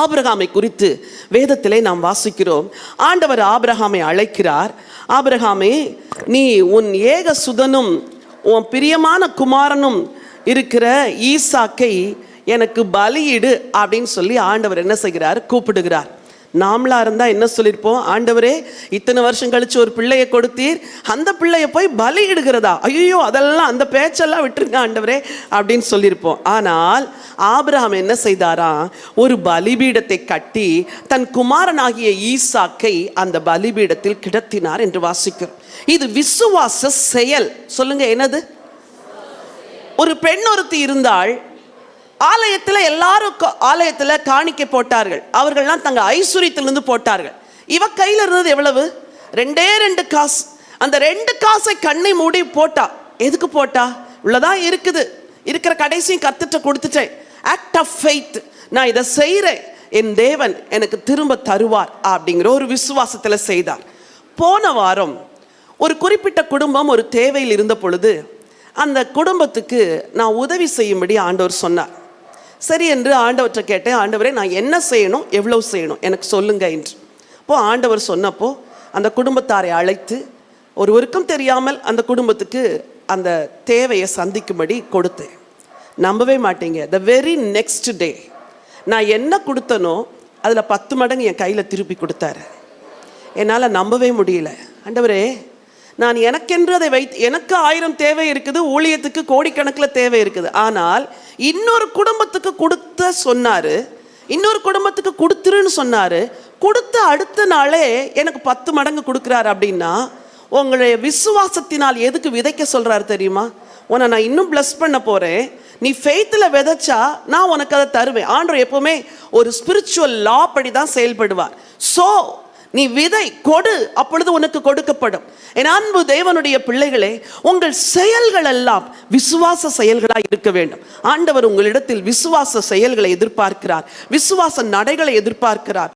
ஆபிரகாமை குறித்து வேதத்திலே நாம் வாசிக்கிறோம். ஆண்டவர் ஆபிரகாமை அழைக்கிறார். ஆபிரகாமே நீ உன் ஏக சுதனும் உன் பிரியமான குமாரனும் இருக்கிற ஈசாக்கை எனக்கு பலியிடு அப்படின்னு சொல்லி ஆண்டவர் என்ன செய்கிறார்? கூப்பிடுகிறார். நாமளாக இருந்தால் என்ன சொல்லியிருப்போம் ஆண்டவரே இத்தனை வருஷம் கழித்து ஒரு பிள்ளையை கொடுத்தீர். அந்த பிள்ளையை போய் பலியிடுகிறதா? ஐயோ அதெல்லாம் அந்த பேச்செல்லாம் விட்டுருங்க ஆண்டவரே அப்படின்னு சொல்லியிருப்போம் ஆனால் ஆபிரகாம் என்ன செய்தாராம் ஒரு பலிபீடத்தை கட்டி தன் குமாரனாகிய ஈசாக்கை அந்த பலிபீடத்தில் கிடத்தினார் என்று வாசிக்கிறோம். இது விசுவாச செயல். சொல்லுங்க என்னது? ஒரு பெண் ஒருத்தி இருந்தால் ஆலயத்தில் எல்லாரும் ஆலயத்தில் காணிக்கை போட்டார்கள். அவர்கள்லாம் தங்க ஐஸ்வர்யத்திலிருந்து போட்டார்கள். இவ கையில் இருந்தது எவ்வளவு? ரெண்டே ரெண்டு காசு. அந்த ரெண்டு காசை கண்ணை மூடி போட்டா. எதுக்கு போட்டா? உள்ளதான் இருக்குது. இருக்கிற கடைசியும் கத்துட்ட கொடுத்துட்டேன். ஆக்ட் ஆஃப் ஃபெய்த் நான் இதை செய்கிறேன் என் தேவன் எனக்கு திரும்ப தருவார் அப்படிங்கிற ஒரு விசுவாசத்தில் செய்தார். போன வாரம் ஒரு குறிப்பிட்ட குடும்பம் ஒரு தேவையில் இருந்த பொழுது அந்த குடும்பத்துக்கு நான் உதவி செய்யும்படி ஆண்டவர் சொன்னார். சரி என்று ஆண்டவற்றை கேட்டேன் ஆண்டவரே நான் என்ன செய்யணும்? எவ்வளவு செய்யணும்? எனக்கு சொல்லுங்க என்று. அப்போது ஆண்டவர் சொன்னப்போ அந்த குடும்பத்தாரை அழைத்து ஒருவருக்கும் தெரியாமல் அந்த குடும்பத்துக்கு அந்த தேவையை சந்திக்கும்படி கொடுத்தேன். நம்பவே மாட்டீங்க. த வெரி நெக்ஸ்ட் டே நான் என்ன கொடுத்தனோ அதில் பத்து மடங்கு என் கையில் திருப்பி கொடுத்தாரு. என்னால் நம்பவே முடியல. ஆண்டவரே நான் எனக்கென்று அதை வைத்து எனக்கு ஆயிரம் தேவை இருக்குது ஊழியத்துக்கு கோடிக்கணக்கில் தேவை இருக்குது. ஆனால் இன்னொரு குடும்பத்துக்கு கொடுத்த சொன்னார் இன்னொரு குடும்பத்துக்கு கொடுத்துருன்னு சொன்னார் கொடுத்த அடுத்த நாளே எனக்கு பத்து மடங்கு கொடுக்குறாரு அப்படின்னா உங்களுடைய விசுவாசத்தினால் எதுக்கு விதைக்க சொல்கிறாரு தெரியுமா? உன்னை நான் இன்னும் பிளஸ் பண்ண போகிறேன் நீ ஃபெய்த்தில் விதைச்சா நான் உனக்கு அதை தருவேன். ஆண்டவர் எப்போவுமே ஒரு ஸ்பிரிச்சுவல் லா படி தான் செயல்படுவார். ஸோ நீ விதை கொடு அப்பொழுது உனக்கு கொடுக்கப்படும். என் அன்பு தேவனுடைய பிள்ளைகளே உங்கள் செயல்கள் எல்லாம் விசுவாச செயல்களாக இருக்க வேண்டும். ஆண்டவர் உங்களிடத்தில் விசுவாச செயல்களை எதிர்பார்க்கிறார். விசுவாச நடைகளை எதிர்பார்க்கிறார்.